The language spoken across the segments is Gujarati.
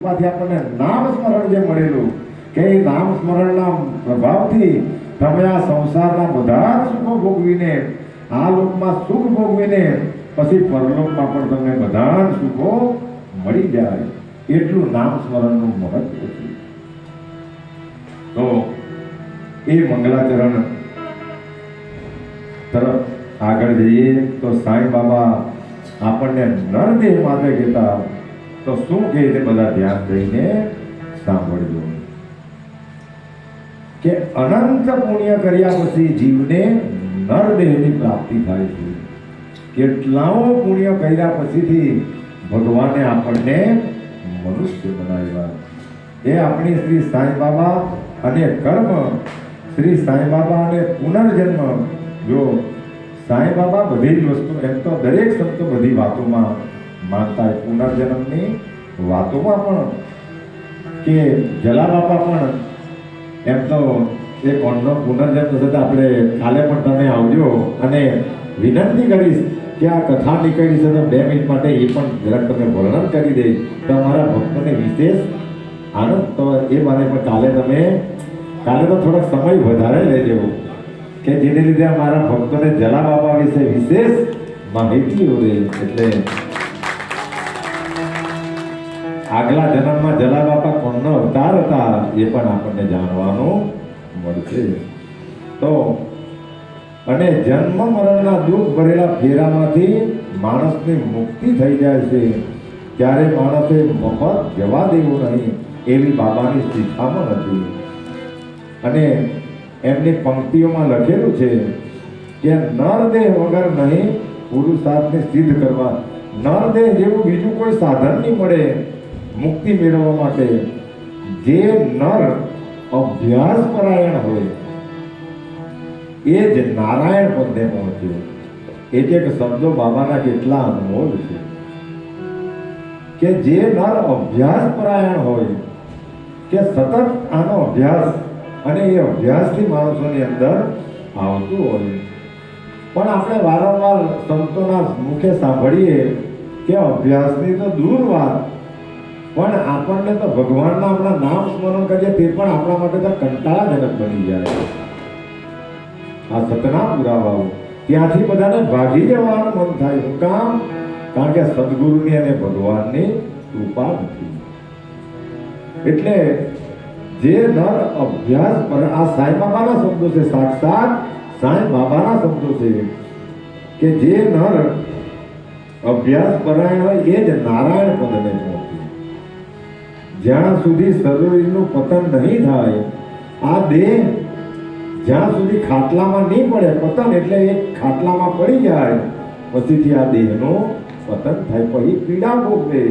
આપણને નામ સ્મરણ જે મળેલું કે એ નામ સ્મરણના પ્રભાવથી તમે આ સંસારના બધા સુખો ભોગવીને, આ લોકમાં સુખ ભોગવીને, પછી પરલોકમાં પણ તમને બધા સુખો મળી જાય એટલું નામ સ્મરણનું મહત્વ છે. તો એ મંગલાચરણ તરફ આગળ જઈએ તો સાંઈ બાબા આપણને નરદેહ માટે કહેતા તો શું કહે છે બધા ધ્યાન દઈને સાંભળજો. કે અનંત પુણ્ય કર્યા પછી જીવને નરદેહની પ્રાપ્તિ થાય છે. કેટલાઓ પુણ્ય કર્યા પછીથી ભગવાને આપણને મનુષ્ય બનાવ્યા. એ આપણી શ્રી સાંઈ બાબા અને કર્મ શ્રી સાંઈ બાબા અને પુનર્જન્મ. જો સાંઈ બાબા બધી જ વસ્તુ એમ તો દરેક સંતો બધી વાતોમાં માનતા પુનર્જન્મની વાતોમાં પણ કે જલા બાપા પણ એમ તો એ કોણનો પુનર્જન્મ થતા આપણે કાલે પણ તમે આવજો અને વિનંતી કરીશ કે આ કથા નીકળી છે તો બે મિનિટ માટે એ પણ જરાક તમે વર્ણન કરી દે. તો અમારા ભક્તોને વિશેષ આનંદ તો એ બાને પણ કાલે તમે કાલે તો થોડોક સમય વધારે લેજો. કે જેને લીધે અમારા ભક્તોને જલા બાબા વિશે વિશેષ માહિતી રહે એટલે આગલા જન્મમાં જલા બાપા કોણનો અવતાર હતા એ પણ આપણને જાણવાનું મળશે. તો, અને જન્મ મરણના દુઃખ ભરેલા ફેરામાંથી માણસની મુક્તિ થઈ જાય છે. ત્યારે માણસે મફત જવા દેવું નહીં એવી બાબાની શિખામણ હતી. અને એમની પંક્તિઓમાં લખેલું છે કે નરદેહ વગર નહીં પુરુષાર્થને સિદ્ધ કરવા. નરદેહ જેવું બીજું કોઈ સાધન નહીં મળે. મુક્તિ મેળવવા માટે જે નર અભ્યાસ પરાયણ હોય, એ જ નારાયણ પદને પહોંચ્યો એક એક શબ્દો બાબાના કેટલા અનમોલ છે. કે જે નર અભ્યાસ પરાયણ હોય, કે સતત આનો અભ્યાસ અને એ અભ્યાસથી માણસોની અંદર આવતું હોય. પણ આપણે વારંવાર સંતોના મુખે સાંભળીએ કે અભ્યાસની તો દૂર વાત પણ આપણને તો ભગવાનના આપણા નામ સ્મરણ કરીએ તે પણ આપણા માટે તો કંટાળાજનક બની જાય આ સતના પુરાવાઓ ત્યાંથી બધાને ભાગી જવાનું મન થાય શું કામ, કારણ કે સદગુરુની અને ભગવાનની કૃપા નથી. એટલે જે નર અભ્યાસ પર આ સાંઈ બાબાના શબ્દો છે, સાક્ષાત સાંઈ બાબાના શબ્દો છે, કે જે નર અભ્યાસ પરાયણ હોય એ જ નારાયણ પહોંચે જ્યાં સુધી શરીરનું પતન નહીં થાય, આ દેહ જ્યાં સુધી ખાટલામાં નહીં પડે, પતન એટલે એ ખાટલામાં પડી જાય, પછીથી આ દેહનું પતન થાય, પછી પીડા ભોગવે.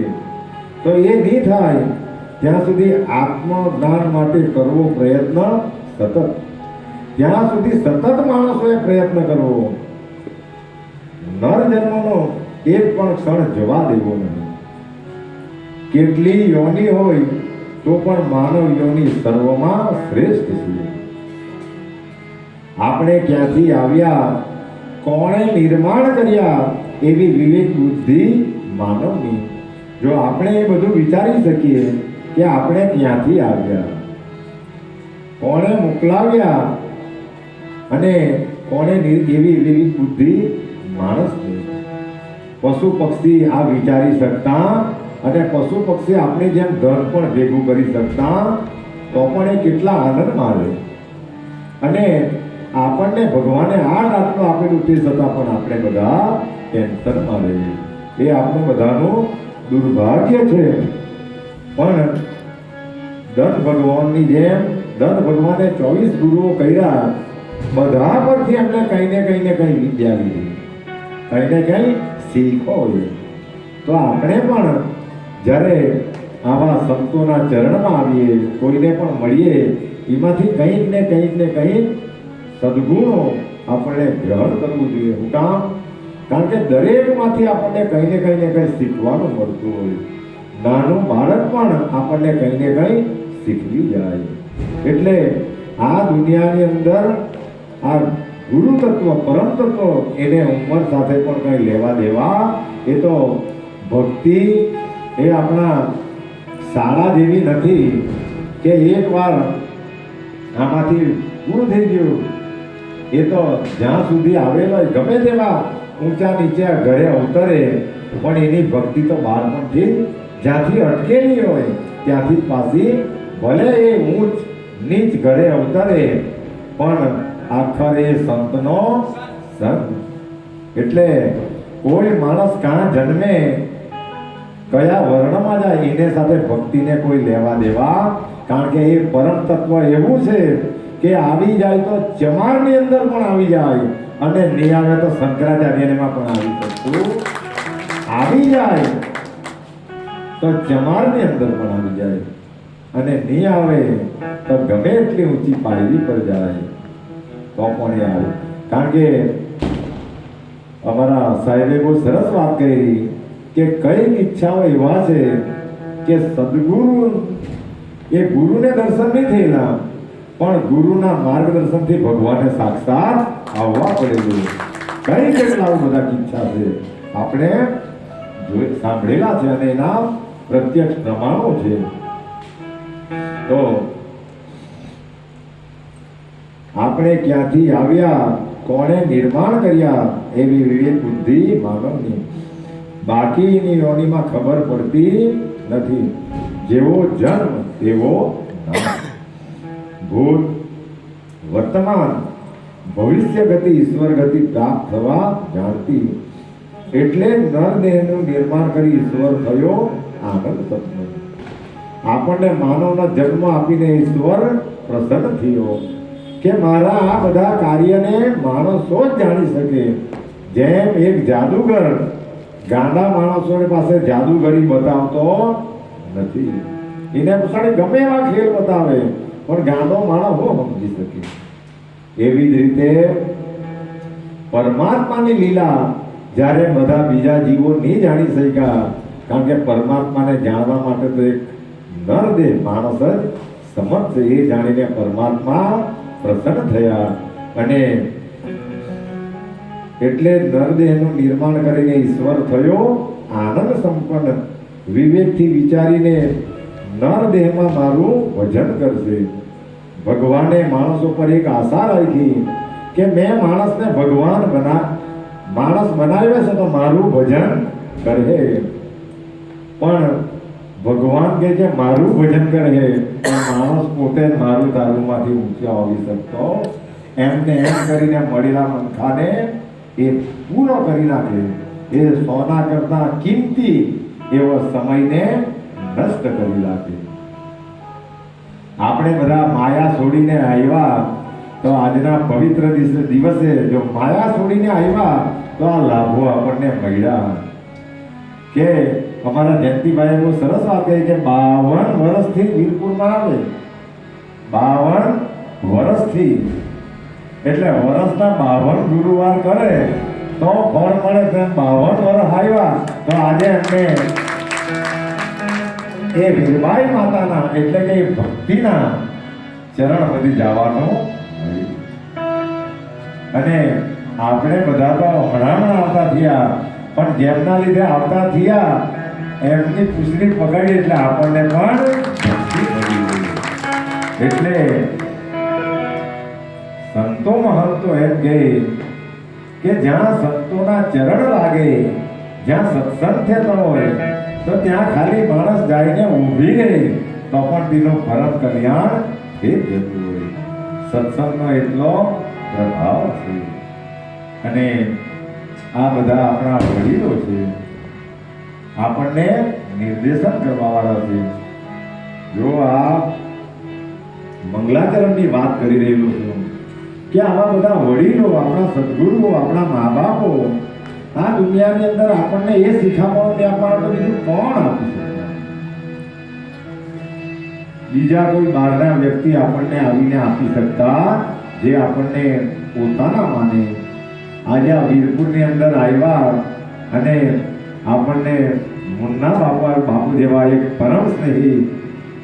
તો એ નહીં થાય, ત્યાં સુધી આત્મજ્ઞાન માટે કરવો પ્રયત્ન સતત. ત્યાં સુધી સતત માણસોએ પ્રયત્ન કરવો. નર જન્મનો એક પણ ક્ષણ જવા દેવો નહીં. કેટલી યોની હોય, તો પણ માનવ યોની સર્વમાં શ્રેષ્ઠ છે. આપણે ક્યાંથી આવ્યા, કોણે નિર્માણ કર્યા, એવી વિવેક બુદ્ધિ માનવની. જો આપણે એ બધું વિચારી શકીએ કે આપણે ક્યાંથી આવ્યા, કોણે મોકલાવ્યા, અને કોણે એવી વિવેક બુદ્ધિ માણસની. પશુ પક્ષી આ વિચારી શકતા અને પશુ પક્ષી આપણી જેમ ધન પણ ભેગું કરી શકતા તો પણ એ કેટલા આનંદ મારે અને આપણને ભગવાને આ રાતનું આપેલું તે છતાં પણ આપણે બધા ટેન્શનમાં રહીએ. એ આપણું બધાનું દુર્ભાગ્ય છે. પણ દત્ત ભગવાનની જેમ દત્ત ભગવાને ચોવીસ ગુરુઓ કર્યા, બધા પરથી એમને કંઈ ને કંઈ ને કંઈ વિદ્યા લીધી. કંઈ ને કંઈ શીખો તો આપણે પણ જ્યારે આવા સંતોના ચરણમાં આવીએ, કોઈને પણ મળીએ, એમાંથી કંઈક ને કંઈક ને કંઈક સદગુણો આપણે ગ્રહણ કરવું જોઈએ. હું કામ? કારણ કે દરેકમાંથી આપણને કંઈ ને કંઈ ને કંઈ શીખવાનું મળતું હોય. નાનું બાળક પણ આપણને કંઈ ને કંઈ શીખવી જાય. એટલે આ દુનિયાની અંદર આ ગુરુ તત્વ પરમ તત્વ એને ઉંમર સાથે પણ કંઈ લેવા દેવા, એ તો ભક્તિ એ આપણા શાળા જેવી નથી કે એકવાર આમાંથી પૂરું થઈ ગયું. એ તો જ્યાં સુધી આવેલો ગમે તેવા ઊંચા નીચે ઘરે અવતરે પણ એની ભક્તિ તો બાળપણથી જ્યાંથી અટકેલી હોય, ત્યાંથી પાછી ભલે એ ઊંચ નીચ ઘરે અવતરે પણ આખરે સંતનો સંત એટલે કોઈ માણસ કાં જન્મે કયા વર્ણમાં જાય? એને સાથે ભક્તિને કોઈ લેવા દેવા? કારણ કે એ પરમ તત્વ એવું છે કે આવી જાય તો ચમારની અંદર પણ આવી જાય અને નહીં આવે તો શંકરાચાર્યમાં પણ આવી શકતું આવી જાય તો ચમારની અંદર પણ આવી જાય અને નહીં આવે તો ગમે એટલી ઊંચી પાયરી પર જાય તો પણ આવે. કારણ કે અમારા સાહેબે બહુ સરસ વાત કરી. કે કઈ ઈચ્છાઓ એવા છે કે સદગુરુ એ ગુરુને દર્શન નહીં થયેલા પણ ગુરુના માર્ગદર્શનથી ભગવાનને સાક્ષાત આવવા પડે છે કઈ કેટલા બધા ઈચ્છા છે? આપણે સાંભળેલા છે અને એના પ્રત્યક્ષ પ્રમાણો છે. તો આપણે ક્યાંથી આવ્યા, કોણે નિર્માણ કર્યા એવી વિવેક બુદ્ધિ માનવની? બાકીની યોનીમાં ખબર પડતી નથી. જેવો જન્મ, તેવો ભૂત, વર્તમાન, ભવિષ્ય ગતિ, ઈશ્વર ગતિ પ્રાપ્ત થવા જાણતી. એટલે નર દેહનું નિર્માણ કરી ઈશ્વર થયો આનંદ સપનો. આપણને માનવનો જન્મ આપીને ઈશ્વર પ્રસન્ન થયો. કે મારા આ બધા કાર્યને માણસો જ જાણી શકે. જેમ એક જાદુગર ગાંડા માણસોની પાસે જાદુગરી બતાવતો નથી. એને પછી ગમે એવા ખેલ બતાવે, પણ ગાંડો માણસ હો સમજી શકે એવી જ રીતે પરમાત્માની લીલા જ્યારે બધા બીજા જીવો નહીં જાણી શક્યા, કારણ કે પરમાત્માને જાણવા માટે તો એક નર દેહ માણસ જ સમર્થ એ જાણીને પરમાત્મા પ્રસન્ન થયા અને એટલે નરદેહનું નિર્માણ કરીને ઈશ્વર થયો, આનંદ સંપન્ન. વિવેકથી વિચારીને નરદેહમાં મારું ભજન કરશે. ભગવાને માણસો પર એક આશા રાખી કે મેં માણસને ભગવાન બના, માણસ બનાવ્યો છે તો મારું ભજન કરે પણ ભગવાન કે છે, મારું ભજન કરે પણ માણસ પોતે મારું દારૂમાંથી ઊંચા આવી શકતો. એમને એમ કરીને મળેલા મનખાને એ પૂરો કરી નાખે. એ સોના કરતા કિંમતી એવો સમયને નષ્ટ કરી નાખે. આપણે બધા માયા છોડીને આવ્યા તો આજના પવિત્ર દિવસે જો માયા છોડીને આવ્યા તો આ લાભો આપણને મળ્યા. કે અમારા જયંતિભાઈ બહુ સરસ વાત કહી કે બાવન વર્ષથી વીરપુરમાં આવે. બાવન વર્ષથી એટલે વર્ષના બાવન ગુરુવાર કરે, તો ફળ મળે તેમ બાવન વર્ષ આવ્યા, તો આજે એમને એ વીરબાઈ માતાના એટલે કે ભક્તિના ચરણ બધી જવાનું અને આપણે બધા તો હમણાં આવતા થયા, પણ જેમના લીધે આવતા થયા, એમની પૂછડી પકડી એટલે આપણને પણ. એટલે સંતો મહંતો એમ કહે કે જ્યાં સંતોના ચરણ લાગે, જ્યાં સત્સંગ થતો હોય, તો ત્યાં ખાલી માણસ ગાયને ઊભી રહે, તો પણ તેનું ભરત કલ્યાણ થઈ જતું હોય. સત્સંગનો એટલો પ્રભાવ છે. અને આ બધા આપણા વડીલો છે. આપણને નિર્દેશન કરવા વાળા છે. જો આ મંગલાચરણની વાત કરી રહેલું છું કે આવા બધા વડીલો, આપણા સદગુરુઓ, આપણા મા બાપો આ દુનિયાની અંદર આપણને એ શીખામણો આપવાનું તો બીજું કોણ આપી શકે? બીજા કોઈ બહારના વ્યક્તિ આપણને આવીને આપી શકતા જે આપણને પોતાના માને. આજે આ વીરપુરની અંદર આવ્યા અને આપણને મુન્ના બાપા બાપુ જેવા એક પરમ સ્નેહી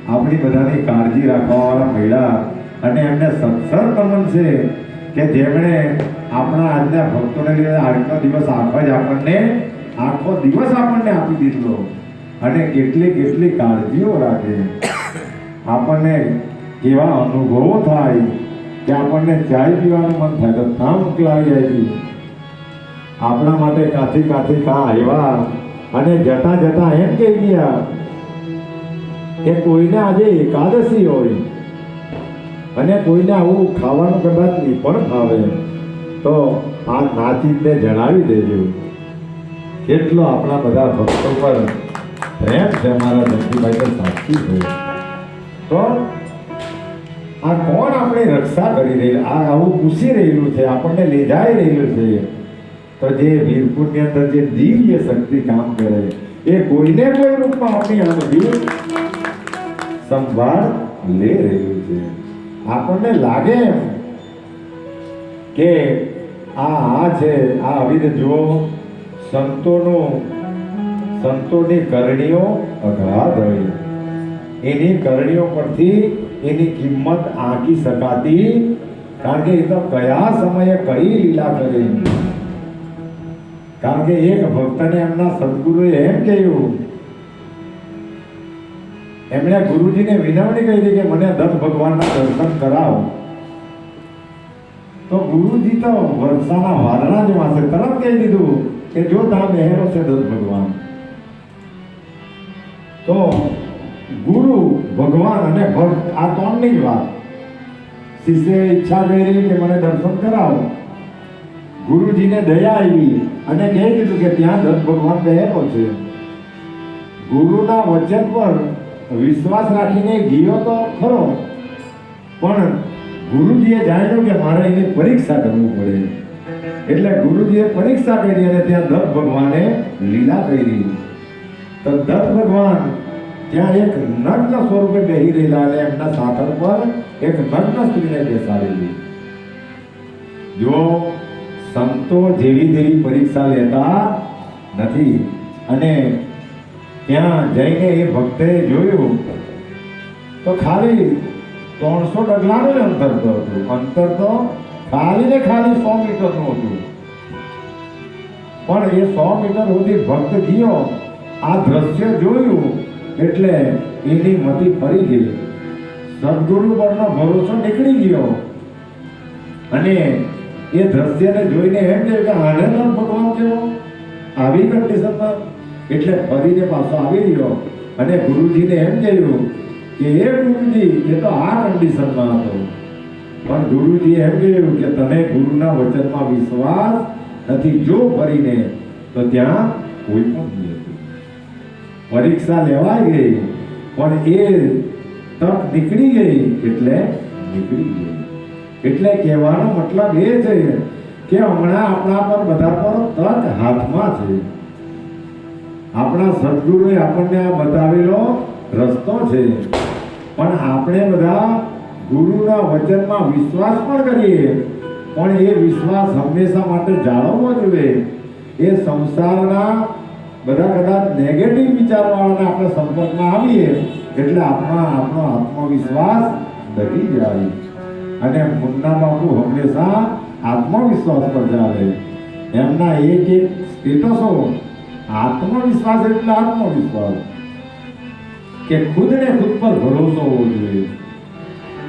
આપણી બધાની કાળજી રાખવાવાળા મહિલા અને એમને સત્સર નમન છે કે જેમણે આપણા આજના ભક્તોને લીધે આજનો દિવસ આખો જ આપણને, આખો દિવસ આપણને આપી દીધો. અને કેટલી કેટલી કાળજીઓ રાખે. આપણને કેવા અનુભવો થાય કે આપણને ચાય પીવાનું મન થાય તો ના મોકલાવી આવી આપણા માટે કાથી કાથી કા આવ્યા અને જતા જતા એમ કહી ગયા કે કોઈને આજે એકાદશી હોય. અને કોઈને આવું ખાવાનું કદાચ નહીં, પણ ભાવે. તો આ નાતીને જણાવી દેજો કેટલો આપણા બધા ભક્તો પર પ્રેમ છે મારા ધનજીભાઈ તો સાચી છે. તો આ કોણ આપણી રક્ષા કરી રહી, આ આવું પૂછી રહેલું છે, આપણને લેજાઈ રહેલું છે. તો જે વીરપુરની અંદર જે દિવ્ય શક્તિ કામ કરે, એ કોઈને કોઈ રૂપમાં આપણી આમ સંભાળ લે રહ્યું છે. આપણને લાગે એમ કે આ આ છે આ આવી જુઓ, સંતોનું, સંતોની કરણીઓ અગાધ હોય એની કરણીઓ પરથી એની કિંમત આંકી શકાતી, કારણ કે એ તો કયા સમયે કઈ લીલા કરી. કારણ કે એક ભક્તને એમના સદગુરુએ એમ કહ્યું એમણે ગુરુજીને વિનવણી કરી કે મને દત્ત ભગવાનના દર્શન કરાવો. તો ગુરુજી તો વરસાના વાદળા જેવા છે તરત કહી દીધું કે જો તા મહેરો છે દત્ત ભગવાન. તો ગુરુ, ભગવાન અને ભક્ત, આ ત્રણની જ વાત. શિષ્ય ઈચ્છા કરી કે મને દર્શન કરાવો. ગુરુજીને દયા આવી અને કહી દીધું કે ત્યાં દત્ત ભગવાન બહેરો છે. ગુરુના વચન પર વિશ્વાસ રાખીને ગયો તો ખરો. પણ ગુરુજીએ જાણ્યું કે મારે એની પરીક્ષા કરવું પડે. એટલે ગુરુજીએ પરીક્ષા કરી અને ત્યાં દત્ત ભગવાને લીલા કરી. તો દત્ત ભગવાન ત્યાં એક નગ્ન સ્વરૂપે બેહી રહેલા અને એમના સાકર પર એક નગ્ન સ્ત્રીને બેસાડેલી. જો સંતો જેવી જેવી પરીક્ષા લેતા નથી અને ત્યાં જઈને એ ભક્તે જોયું, તો ખાલી ત્રણસો ડગલાનું જ અંતર તો હતું. અંતર તો ખાલી ને ખાલી સો મીટરનું હતું. પણ એ સો મીટર સુધી ભક્ત ગયો, આ દ્રશ્ય જોયું, એટલે એની મતિ ફરી ગઈ. સદગુરુ પરનો ભરોસો નીકળી ગયો. અને એ દ્રશ્યને જોઈને એમ કે આને તો ભગવાન કેવો? આવી કન્ડિશનમાં એટલે ફરીને પાછો આવી રહ્યો અને ગુરુજીને એમ કહ્યું કે એ ગુરુજી, એ તો આ કન્ડિશનમાં હતો. પણ ગુરુજીએ એમ કહ્યું કે, તને ગુરુના વચનમાં વિશ્વાસ નથી. જો ફરીને, તો ત્યાં કોઈ પણ પરીક્ષા લેવાઈ ગઈ, પણ એ તક નીકળી ગઈ એટલે નીકળી ગઈ. એટલે કહેવાનો મતલબ એ છે કે હમણાં આપણા પર બધા પર તક હાથમાં છે. આપણા સદગુરુએ આપણને આ બતાવેલો રસ્તો છે. પણ આપણે બધા ગુરુના વચનમાં વિશ્વાસ પણ કરીએ. પણ એ વિશ્વાસ હંમેશા માટે જાળવવો જોઈએ. એ સંસારના બધા કદાચ નેગેટિવ વિચારવાળાને આપણે સંપર્કમાં આવીએ, એટલે આપણા આપણો આત્મવિશ્વાસ ડગી જાય. અને મુન્ના બાપુ હંમેશા આત્મવિશ્વાસ પર ચાલે. એમના એક એક સ્ટેટસો આત્મવિશ્વાસ એટલે આત્મવિશ્વાસ. કે ખુદને ખુદ પર ભરોસો હોવો જોઈએ.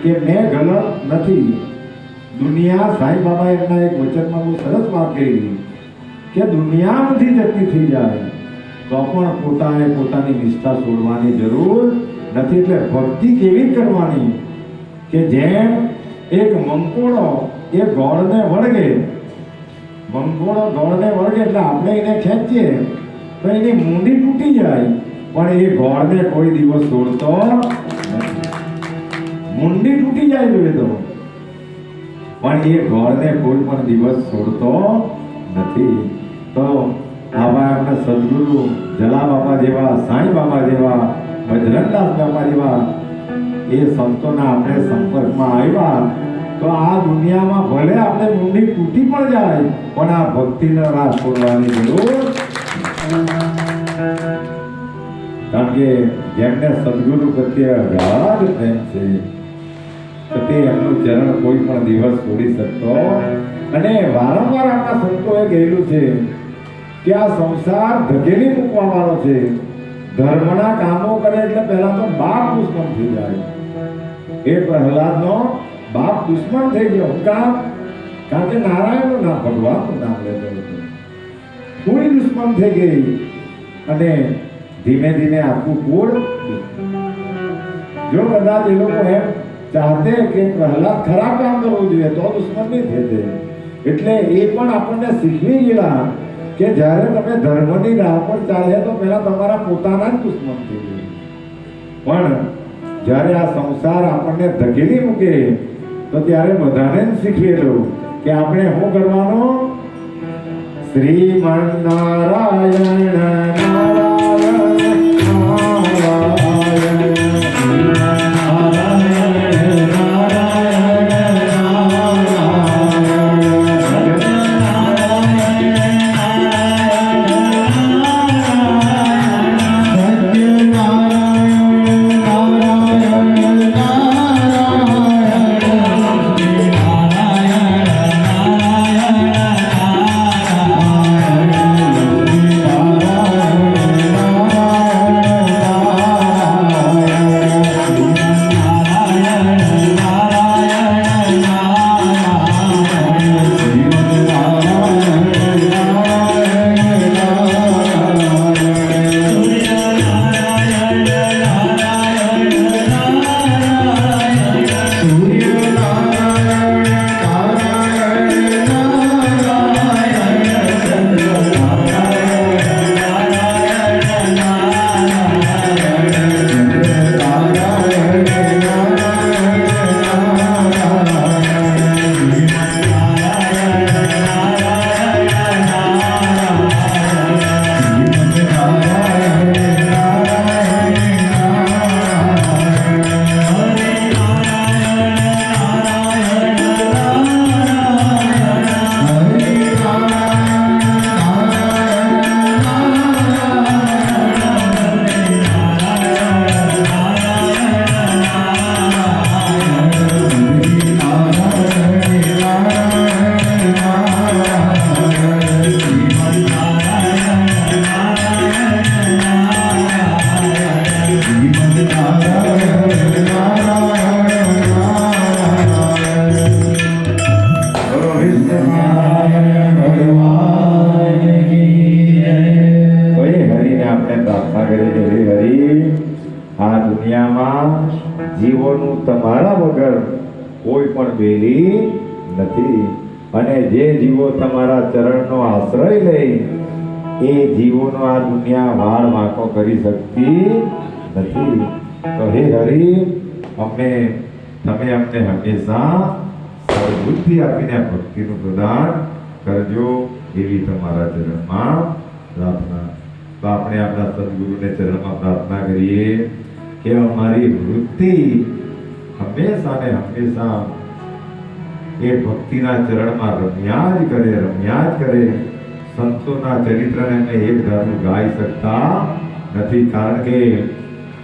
કે મેં ગલત નથી. દુનિયા સાંઈ બાબા એમના એક વચનમાં બહુ સરસ વાત કહી. કે દુનિયામાંથી જતી થઈ જાય, તો પણ પોતાએ પોતાની નિષ્ઠા છોડવાની જરૂર નથી. એટલે ભક્તિ કેવી કરવાની? કે જેમ એક મંકોડો એ ગોળને વળગે મંકોડો ગોળને વળગે એટલે આપણે એને ખેંચીએ. તો એની મૂંડી તૂટી જાય. પણ એ ગોળને કોઈ દિવસ તોડતો મુંડી તૂટી જાય જોઈએ તો. પણ એ ગોળને કોઈ પણ દિવસ છોડતો નથી. તો આવા આપણા સદગુરુ જલા બાપા જેવા, સાંઈ બાપા જેવા, બજરંગદાસ બાપા જેવા એ સંતોના આપણે સંપર્કમાં આવ્યા. તો આ દુનિયામાં ભલે આપણે મુંડી તૂટી પણ જાય, પણ આ ભક્તિનો રાસ છોડવાની જરૂર. કારણ કે જેમને સદગુરુ પ્રત્યે અગાધ પ્રેમ છે, તો એમનું ચરણ કોઈ પણ દિવસ છોડી શકતો અને વારંવાર આપણા સંતોએ કહેલું છે કે આ સંસાર ધકેલી મૂકવા વાળો છે. ધર્મના કામો કરે એટલે પહેલા તો બાપ દુશ્મન થઈ જાય. એ પ્રહલાદનો બાપ દુશ્મન થઈ ગયો કામ કારણ કે નારાયણનું નામ ભગવાનનું નામ લેતો હતો. કોઈ દુશ્મન થઈ ગઈ અને ધીમે ધીમે આખું કુળ જો કદાચ એ લોકો એમ ચાહતે કે પ્રહલાદ ખરાબ કામ કરવું જોઈએ, તો દુશ્મન નહીં થતે એટલે એ પણ આપણને શીખવી ગયેલા કે જ્યારે તમે ધર્મની રાહ પર ચાલે તો પહેલા તમારા પોતાના જ દુશ્મન થઈ જાય. પણ જ્યારે આ સંસાર આપણને ધકેલી મૂકે તો ત્યારે બધાને શીખવેલું કે આપણે શું કરવાનું? નારાયણ નારાયણ. તમારા ચરણનો આશ્રય લઈ એ જીવોનો આ દુનિયા વાળ વાંકો કરી શકતી નથી. તો હે હરિ, અમને, તમે અમને હંમેશા સદબુદ્ધિ આપીને ભક્તિનું પ્રદાન કરજો એવી તમારા ચરણમાં પ્રાર્થના. તો આપણે આપણા સદગુરુને ચરણમાં પ્રાર્થના કરીએ કે અમારી વૃત્તિ હંમેશા ને હંમેશા એ ભક્તિના ચરણમાં રમ્યા જ કરે, રમ્યા જ કરે. સંતોના ચરિત્રને અમે એક ધારું ગાઈ શકતા નથી. કારણ કે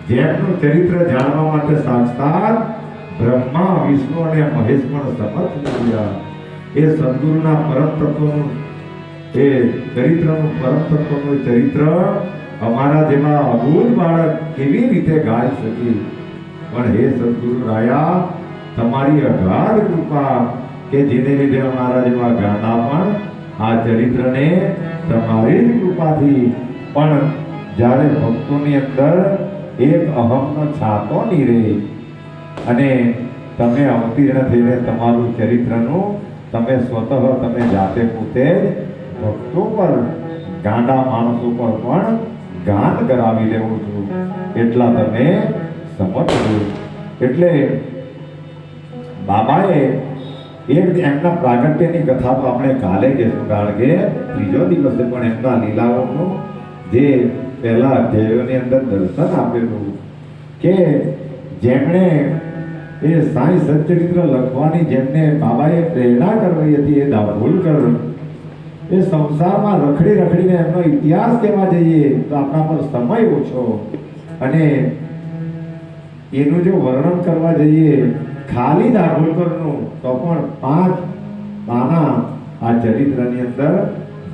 જેમનું ચરિત્ર જાણવા માટે સાક્ષાત બ્રહ્મા, વિષ્ણુ અને મહેશ પણ સમર્થ થયા એ સદગુરુના પરમ તત્વનું એ ચરિત્રનું પરમ તત્વનું ચરિત્ર અમારા જેવા અબૂલ બાળક કેવી રીતે ગાઈ શકી? પણ હે સદગુરુ રાયા, તમારી અગાધ કૃપા કે જેને લીધે અમારા જેવા ગાના પણ આ ચરિત્રને તમારી કૃપાથી. પણ જ્યારે ભક્તોની અંદર એક અહમનો છાતો નીરે અને તમે અવતીર્ણ થઈને તમારું ચરિત્રનું તમે સ્વતઃ તમે જાતે પોતે ભક્તો પર, ગાંડા માણસો પર પણ ગાન કરાવી લેવું છું. એટલા તમે સમજો એટલે બાબાએ એક એમના પ્રાગટ્યની કથા તો આપણે કાલે કહેશું કારણ કે ત્રીજો દિવસે પણ એમના લીલાઓનું જે પહેલા અધ્યાયોની અંદર દર્શન આપેલું કે જેમણે એ સાંઈ સચરિત્ર લખવાની જેમને બાબાએ પ્રેરણા કરવી હતી, એ દાભોલકર એ સંસારમાં રખડી રખડીને એમનો ઇતિહાસ કહેવા જઈએ, તો આપણા પર સમય ઓછો. અને એનું જો વર્ણન કરવા જઈએ ખાલી દાભોલકરનું તો પણ પાંચ પાના આ ચરિત્રની અંદર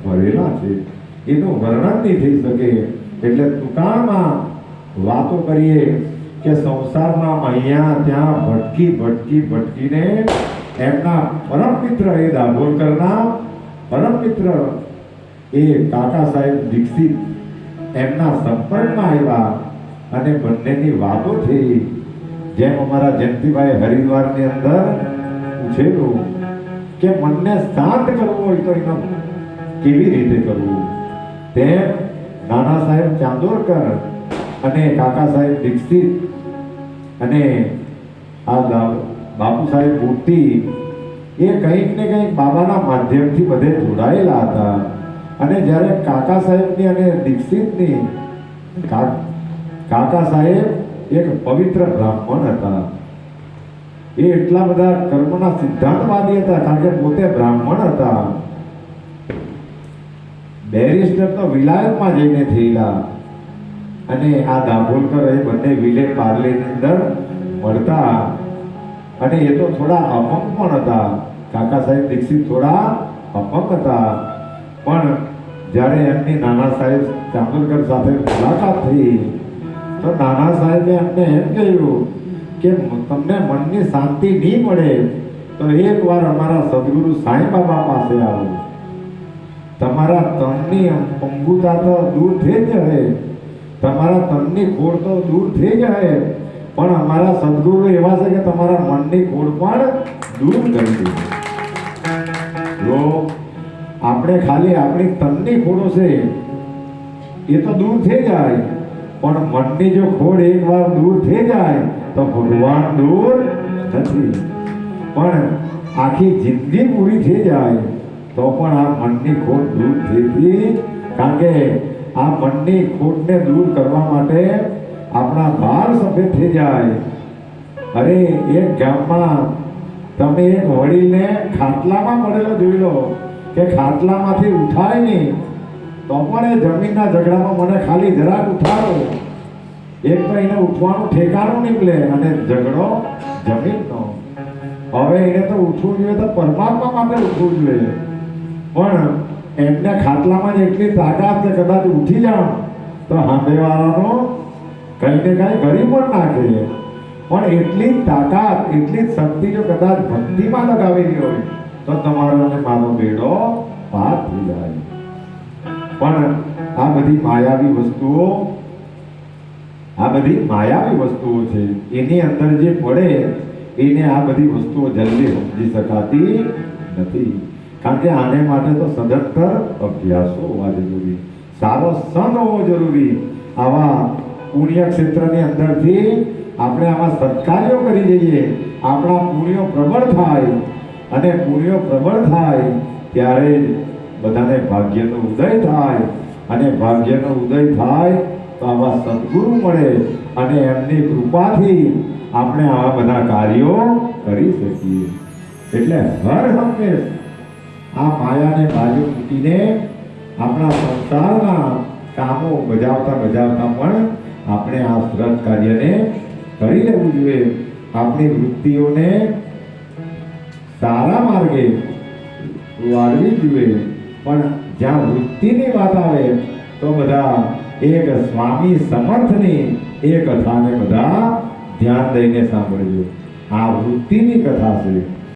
ભરેલા છે. એનું વર્ણન નહીં થઈ શકે. એટલે દુકાનમાં વાતો કરીએ કે સંસારમાં અહીંયા ત્યાં ભટકી ભટકી ભટકીને એમના પરમ મિત્ર એ દાભોલકરના પરમ મિત્ર એ કાકા સાહેબ દીક્ષિત એમના સંપર્કમાં આવ્યા અને બંનેની વાતો થઈ. જેમ અમારા જયંતિભાઈ હરિદ્વારની અંદર પૂછેલું કે મનને શાંત કરવું હોય તો એનો કેવી રીતે કરવું? તેમ નાના સાહેબ ચાંદોરકર અને કાકા સાહેબ દીક્ષિત અને આ બાપુ સાહેબ મૂર્તિ એ કંઈક ને કંઈક બાબાના માધ્યમથી બધે જોડાયેલા હતા. અને જ્યારે કાકા સાહેબની અને દીક્ષિતની કાકા સાહેબ એક પવિત્ર બ્રાહ્મણ હતા. એ એટલા બધા કર્મના સિદ્ધાંતવાદી હતા કારણ કે પોતે બ્રાહ્મણ હતા. બેરિસ્ટર તો વિલાયતમાં જઈને થયેલા. અને આ દાભોલકર એ બંને વિલે પાર્લેની અંદર મળતા. અને એ તો થોડા અપંગ પણ હતા. કાકા સાહેબ દીક્ષિત થોડા અપંગ હતા. પણ જ્યારે એમની નાના સાહેબ ચાંદોરકર સાથે મુલાકાત થઈ તો નાના સાહેબે એમને એમ કહ્યું કે તમને મનની શાંતિ નહીં મળે તો એકવાર અમારા સદગુરુ સાંઈ બાબા પાસે આવો. તમારા તનની અંગુતા તો દૂર થઈ જાય તમારા તનની ખોડ તો દૂર થઈ જાય પણ અમારા સદગુરુ એવા છે કે તમારા મનની ખોડ પણ દૂર કરી દે. જો આપણે ખાલી આપણી તનની ખોડો છે, એ તો દૂર થઈ જાય. પણ મનની જો ખોડ એકવાર દૂર થઈ જાય, તો ભગવાન દૂર નથી. પણ આખી જિંદગી પૂરી થઈ જાય, તો પણ આ મનની ખોટ દૂર થતી કારણ કે આ મનની ખોટને દૂર કરવા માટે આપણા બાર સફેદ થઈ જાય. અરે, એક ગામમાં તમે એક વડીલને ખાટલામાં પડેલો જોઈ લો, કે ખાટલામાંથી ઉઠાય નહીં. તો પણ એ જમીનના ઝઘડામાં મને ખાલી જરાક ઉઠાડો. એક તો એને ઉઠવાનું ઠેકાણું નીકળે અને ઝઘડો જમીનનો. હવે એને તો ઉઠવું જોઈએ તો પરમાત્મા માટે ઉઠવું જોઈએ. પણ એમને ખાટલામાં જ એટલી તાકાત કે કદાચ ઉઠી જાવ તો સામેવાળાનો કંઈ ને કંઈ કરી પણ નાખે પણ એટલી તાકાત, એટલી શક્તિ જો કદાચ ભક્તિમાં લગાવેલી હોય તો તમારો અને મારો બેડો પાર થઈ જાય. પણ આ બધી માયાવી વસ્તુઓ, આ બધી માયાવી વસ્તુઓ છે, એની અંદર જે પડે, એને આ બધી વસ્તુઓ જલ્દી સમજી શકાતી નથી. કારણ કે આને માટે તો સદંતર અભ્યાસો હોવા જરૂરી, સારો સંગ હોવો જરૂરી. આવા પુણ્ય ક્ષેત્રની અંદરથી આપણે આવા સત્કાર્યો કરી જઈએ, આપણા પુણ્યો પ્રબળ થાય, અને પુણ્યો પ્રબળ થાય ત્યારે બધાને ભાગ્યનો ઉદય થાય અને ભાગ્યનો ઉદય થાય તો આવા સદગુરુ મળે અને એમની કૃપાથી આપણે આવા બધા કાર્યો કરી શકીએ. એટલે હર હંમેશ આ માયાને બાજુ મૂકીને આપણા સંસારના કામો બજાવતા બજાવતા પણ આપણે આ શ્રદ્ધ કાર્યને કરી લેવું જોઈએ. આપણી વૃત્તિઓને સારા માર્ગે વાળવી જોઈએ. પણ જ્યાં વૃત્તિની વાત આવે, તો બધા એક સ્વામી સમર્થની એ કથાને બધા ધ્યાન દઈને સાંભળજો. આ વૃત્તિની કથા છે.